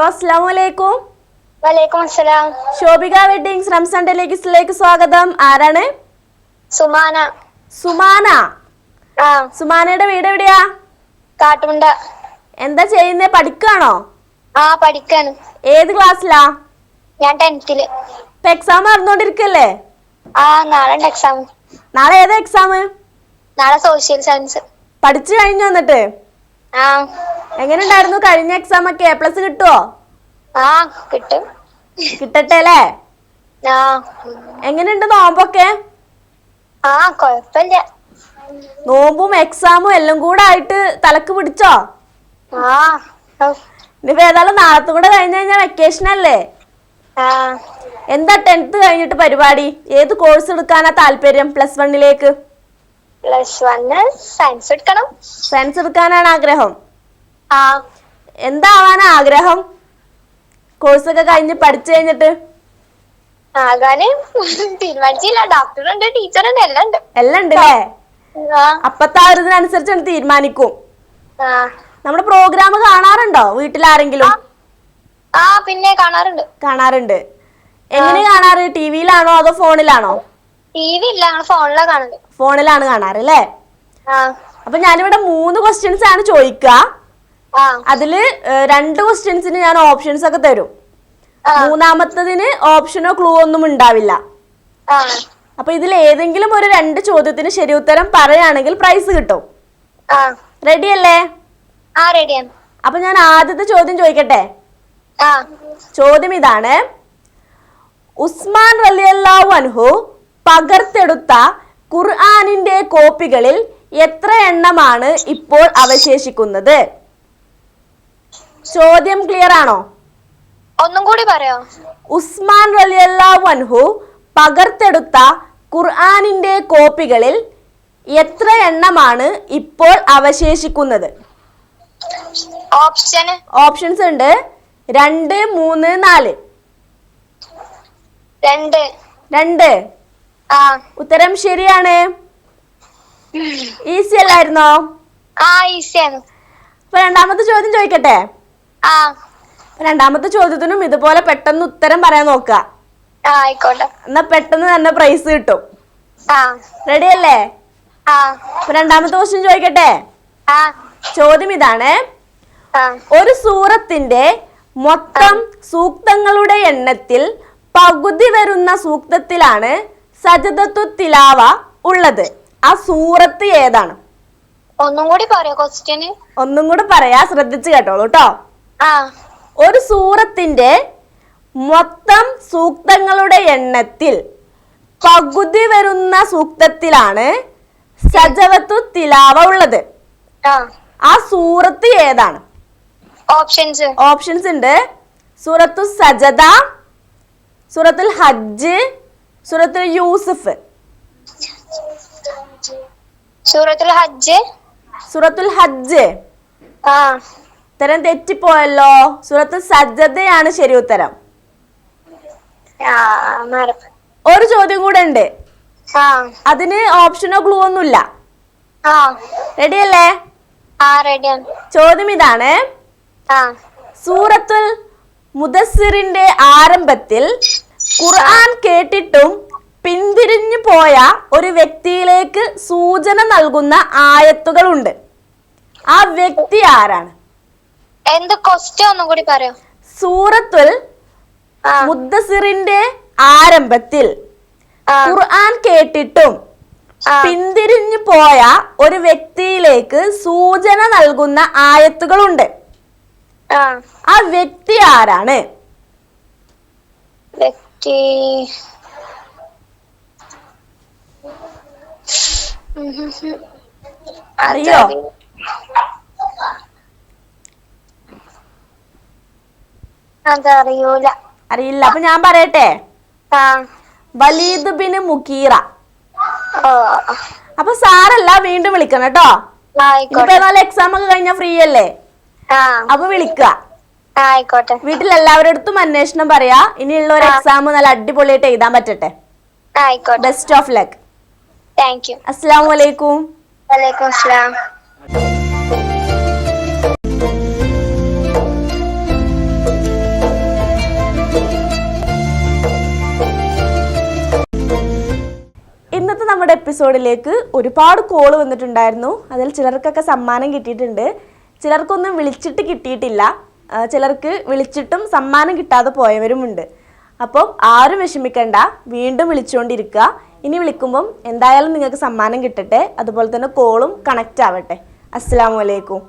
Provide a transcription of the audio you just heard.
Hello അസ്സാം വലൈക്കും വലൈക്കും അസ്സലാം. ശോഭിക വെഡിങ്സ് റംസാൻ ഡെലിഗസിലേക്ക് സ്വാഗതം. ആരാണ്? സുമാന. സുമാന. ആ. സുമാനയുടെ വീട് എവിടെയാ? കാട്ടുമുണ്ട. എന്താ ചെയ്യുന്നേ? പഠിക്കാണോ ആ പഠിക്കാണ്. ഏത് ക്ലാസ്സിലാ? ഞാൻ ടെൻത്തിൽ. ഇപ്പൊ എക്സാം നടന്നുകൊണ്ടിരിക്കല്ലേ ആ നാളെ ഉണ്ട് എക്സാം നാളെ ഏതാ എക്സാം നാളെ സോഷ്യൽ സയൻസ് പഠിച്ചു കഴിഞ്ഞു വന്നിട്ട് ആ. എങ്ങനെ ഉണ്ടായിരുന്നു കഴിഞ്ഞ എക്സാം ഒക്കെ എ പ്ലസ് കിട്ടുവോ? ആ കിട്ടും. കിട്ടട്ടെ അല്ലേ ആ. എങ്ങനെയുണ്ട് നോമ്പൊക്കെ? ആ കൊഴപ്പില്ല. നോമ്പും എക്സാമും എല്ലാം കൂടെ ആയിട്ട് തലക്ക് പിടിച്ചോ? ആ ഇനിയിപ്പോ ഏതായാലും നാളത്തും കൂടെ കഴിഞ്ഞു കഴിഞ്ഞാൽ വെക്കേഷൻ അല്ലേ? ആ. എന്താ ടെൻത്ത് കഴിഞ്ഞിട്ട് പരിപാടി? ഏത് കോഴ്സ് എടുക്കാനാ താല്പര്യം പ്ലസ് വണ്ണിലേക്ക് പ്ലസ് വണ്ണ് സയൻസ് എടുക്കണം. സയൻസ് എടുക്കാനാണ് ആഗ്രഹം. ആ. എന്താവാനാ ആഗ്രഹം? കോഴ്സ് ഒക്കെ കഴിഞ്ഞ് പഠിച്ചു കഴിഞ്ഞിട്ട്? ആകാന് തീരുമാനിച്ചില്ല. ടീച്ചർ ഉണ്ട് എല്ലാം ഉണ്ട് എല്ലാം ഉണ്ട് അല്ലേ അപ്പത്തെ ആ. ഒരു ഇതിനനുസരിച്ചാണ് തീരുമാനിക്കും നമ്മുടെ പ്രോഗ്രാം കാണാറുണ്ടോ? വീട്ടിലാരെങ്കിലും? ആ പിന്നെ കാണാറുണ്ട്. കാണാറുണ്ട്. എങ്ങനെ കാണാറ്? ടിവിയിലാണോ അതോ ഫോണിലാണോ? ടിവി ഇല്ല ഞങ്ങൾ ഫോണിലാ കാണുന്നത് ഫോണിലാണ് കാണാറ് അല്ലേ അപ്പൊ ഞാനിവിടെ മൂന്ന് ക്വസ്റ്റ്യൻസ് ആണ് ചോദിക്കുക അതിൽ രണ്ട് ക്വസ്റ്റ്യൻസിന് ഞാൻ ഓപ്ഷൻസ് ഒക്കെ തരും. മൂന്നാമത്തതിന് ഓപ്ഷനോ ക്ലൂ ഒന്നും ഉണ്ടാവില്ല. അപ്പൊ ഇതിൽ ഏതെങ്കിലും ഒരു രണ്ട് ചോദ്യത്തിന് ശരി ഉത്തരം പറയുകയാണെങ്കിൽ പ്രൈസ് കിട്ടും. റെഡി അല്ലേ? അപ്പൊ ഞാൻ ആദ്യത്തെ ചോദ്യം ചോദിക്കട്ടെ? ചോദ്യം ഇതാണ്. ഉസ്മാൻ റലിയല്ലാവു അൻഹു പകർത്തെടുത്ത ഖുർആാനിന്റെ കോപ്പികളിൽ എത്ര എണ്ണമാണ് ഇപ്പോൾ അവശേഷിക്കുന്നത്? ചോദ്യം ക്ലിയർ ആണോ? ഒന്നും കൂടി പറയോ. ഉസ്മാൻ റലിയല്ലാഹു വൻഹു പകർത്തെടുത്ത ഖുർആാനിന്റെ കോപ്പികളിൽ എത്ര എണ്ണമാണ് ഇപ്പോൾ അവശേഷിക്കുന്നത്? ഓപ്ഷൻ ഓപ്ഷൻസ് ഉണ്ട്. രണ്ട് മൂന്ന് നാല്. രണ്ട്. രണ്ട്. ഉത്തരം ശരിയാണ്. ഈസി അല്ലായിരുന്നോ? ആ ഈസിയാണ് അപ്പൊ രണ്ടാമത്തെ ചോദ്യം ചോദിക്കട്ടെ? രണ്ടാമത്തെ ചോദ്യത്തിനും ഇതുപോലെ പെട്ടെന്ന് ഉത്തരം പറയാൻ നോക്ക എന്നാ പെട്ടെന്ന് തന്നെ പ്രൈസ് കിട്ടും. റെഡി അല്ലേ? രണ്ടാമത്തെ ക്വസ്റ്റ്യൻ ചോദിക്കട്ടെ? ചോദ്യം ഇതാണ്. ഒരു സൂറത്തിന്റെ മൊത്തം സൂക്തങ്ങളുടെ എണ്ണത്തിൽ പകുതി വരുന്ന സൂക്തത്തിലാണ് സജതത്വ തിലാവ ഉള്ളത്. ആ സൂറത്ത് ഏതാണ്? ഒന്നും കൂടി പറയാ ക്വസ്റ്റ്യന് ഒന്നും കൂടി പറയാ ശ്രദ്ധിച്ചു കേട്ടോളൂ കേട്ടോ ഒരു സൂറത്തിന്റെ മൊത്തം സൂക്തങ്ങളുടെ എണ്ണത്തിൽ പകുതി വരുന്ന സൂക്തത്തിലാണ് സജവത്തു തിലാവ ഉള്ളത്. ആ. സൂറത്ത് ഏതാണ്? ഓപ്ഷൻസ്. ഓപ്ഷൻസ് ഉണ്ട്. സൂറത്തു സജദ സൂറത്തുൽ ഹജ്ജ് സൂറത്തുൽ യൂസഫ്. സൂറത്തുൽ ഹജ്ജ്. സൂറത്തുൽ ഹജ്ജ്. ആ. ഉത്തരം തെറ്റിപ്പോയല്ലോ. സൂറത്ത് സജ്ജതയാണ് ശരി ഉത്തരം. ഒരു ചോദ്യം കൂടെ ഉണ്ട്. അതിന് ഓപ്ഷനോ ക്ലൂ ഒന്നുമില്ല. റെഡി അല്ലേ? ചോദ്യം ഇതാണ്. സൂറത്തുൽ മുദസ്സിറിന്റെ ആരംഭത്തിൽ ഖുർആൻ കേട്ടിട്ടും പിന്തിരിഞ്ഞു പോയ ഒരു വ്യക്തിയിലേക്ക് സൂചന നൽകുന്ന ആയത്തുകളുണ്ട്. ആ വ്യക്തി ആരാണ്? എന്ത് ക്വസ്റ്റ്യൻ ഒന്നും കൂടി പറയോ. സൂറത്തുൽ മുദ്ദസിറിന്റെ ആരംഭത്തിൽ ഖുർആൻ കേട്ടിട്ടും പിന്തിരിഞ്ഞു പോയ ഒരു വ്യക്തിയിലേക്ക് സൂചന നൽകുന്ന ആയത്തുകളുണ്ട്. ആ. വ്യക്തി ആരാണ്? വ്യക്തി. അറിയോ? അതറിയൂല. അറിയില്ല. അപ്പൊ ഞാൻ പറയട്ടെ? ആ. വലീദ് ബിൻ മുക്കീറ ഓ അപ്പൊ സാറല്ല വീണ്ടും വിളിക്കണം കേട്ടോ? ഇപ്പൊ ആയിക്കോട്ടെ. നാല് എക്സാം ഒക്കെ കഴിഞ്ഞാ ഫ്രീ അല്ലേ? ആ. അപ്പൊ വിളിക്കുക. ആയിക്കോട്ടെ. വീട്ടിൽ എല്ലാവരുടെ അടുത്തും അന്വേഷണം പറയാ. ഇനിയുള്ള ഒരു എക്സാം നല്ല അടിപൊളിയായിട്ട് എഴുതാൻ പറ്റട്ടെ? ആയിക്കോട്ടെ. Best of luck thank you അസ്സാം വലൈക്കും വലൈക്കും അസ്സലാം. നമ്മുടെ എപ്പിസോഡിലേക്ക് ഒരുപാട് കോൾ വന്നിട്ടുണ്ടായിരുന്നു. അതിൽ ചിലർക്കൊക്കെ സമ്മാനം കിട്ടിയിട്ടുണ്ട്. ചിലർക്കൊന്നും വിളിച്ചിട്ട് കിട്ടിയിട്ടില്ല. ചിലർക്ക് വിളിച്ചിട്ടും സമ്മാനം കിട്ടാതെ പോയവരുമുണ്ട്. അപ്പോൾ ആരും വിഷമിക്കണ്ട. വീണ്ടും വിളിച്ചുകൊണ്ടിരിക്കുക ഇനി വിളിക്കുമ്പം എന്തായാലും നിങ്ങൾക്ക് സമ്മാനം കിട്ടട്ടെ. അതുപോലെ തന്നെ കോളും കണക്റ്റ് ആവട്ടെ. അസ്സാം വലൈക്കും